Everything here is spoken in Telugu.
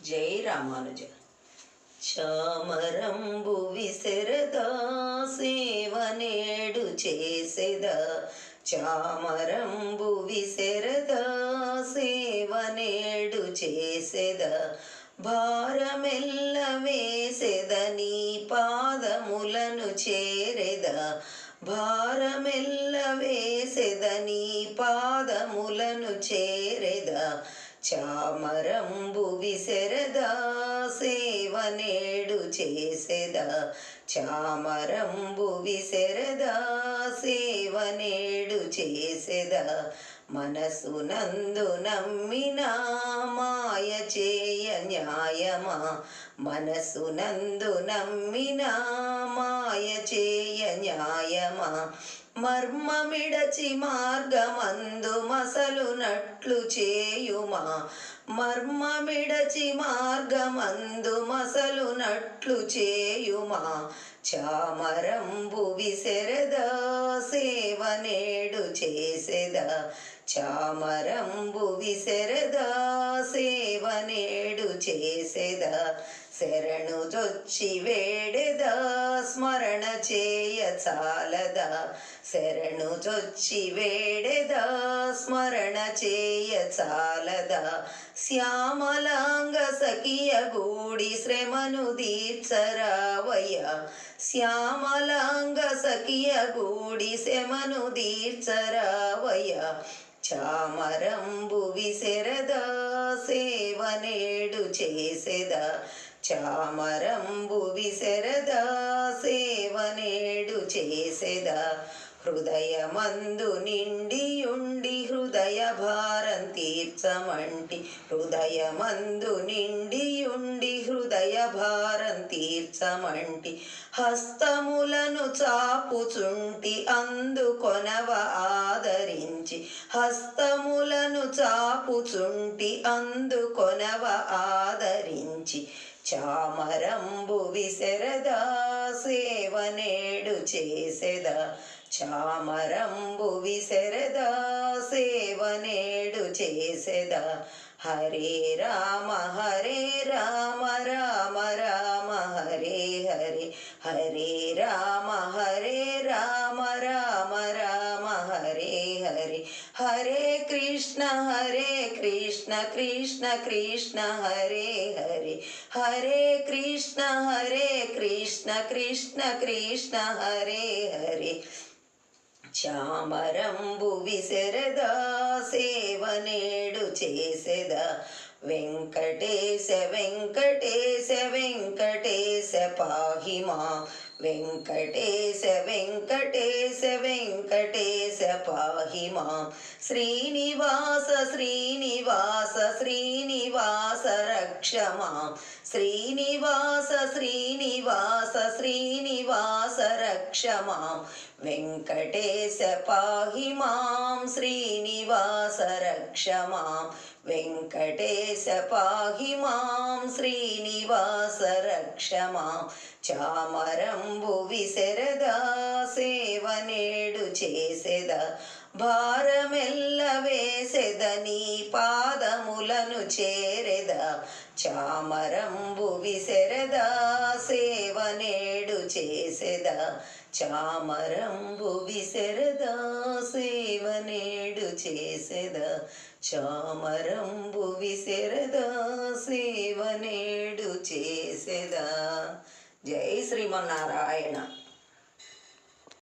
జై రామానుజ. చామరంబు విసరదా సేవనేడు చేసేదా. చామరంబు విసరదా సేవనేడు చేసేదా. భారమెల్ల వేసెద నీ పాదములను చేరెదా. భారమెల్ల వేసెద నీ పాదములను చేరెదా. చామరంబు విసెరదా సేవనేడు చేసెదా. చామరంబు విసెరదా సేవనేడు చేసెదా. మనసునందు నమ్మిన మాయ చేయ న్యాయమా. మనసునందు నమ్మిన మాయ చేయ న్యాయమా. మర్మమిడచి మార్గమందు మసలునట్లు చేయుమా. మర్మమిడచి మార్గమందు మసలునట్లు చేయుమా? చామరంబు విసెరదా సేవనేడు చేసెదా? చామరంబు విసెరదా సేవనేడు చేసెదా? శరణు చొచ్చి వేడెదా? స్మరణ చేయ చాలదా? శరణు చొచ్చి వేడెదా? స్మరణ చేయ చాలదా? శ్యామలాంగ సఖియ గూడి శ్రమను దీర్చరావయ్య శ్యామలాంగ సఖియ గూడి శ్రమను దీర్చరావయ్య చామరంబు విసెరదా సేవనేడు చేసెదా? చామరంబు విసెర హృదయమందు నిండియుండి హృదయ భారం తీర్చమంటి హృదయమందు నిండియుండి హృదయ భారం తీర్చమంటి హస్తములను చాపుచుంటి అందుకొనవ ఆదరించి. హస్తములను చాపుచుంటి అందుకొనవ ఆదరించి. చామరంబు విసెరదా సేవనేడు చేసెదా. చామరంబు విసెరదా సేవనేడు చేసెదా. హరే రామ హరే రామ రామ రామ హరే హరే. హరే రామ హరే రామ రామ రామ హరే హరే. హరే కృష్ణ హరే కృష్ణ కృష్ణ కృష్ణ హరే హరే. హరే కృష్ణ హరే కృష్ణ కృష్ణ కృష్ణ హరే హరే. చామరంబు విసెరదా సేవనేడు చేసెదా. వెంకటేశ వెంకటేశ వెంకటేశ పాహిమా. వెంకటేశ వెంకటేశ వెంకటేశ పాహిమా. శ్రీనివాస శ్రీనివాస శ్రీనివాస రక్షమా శ్రీనివాస శ్రీనివాస శ్రీనివాస రక్షమా వెంకటేశ పాహి మాం శ్రీనివాస రక్షమా వెంకటేశ పాహి మాం శ్రీనివాస రక్షమా చామరంబు విసెరదా సేవనేడు చేసెదా భారమెల్ల వేసెద నీ పాదములను చేరెదా చామరంబు విసెరదా సేవనేడు చేసెదా? చామరంబు విసెరదా సేవనేడు చేసెదా? చామరంబు విసెరదా సేవనేడు చేసెదా? జై శ్రీమన్నారాయణ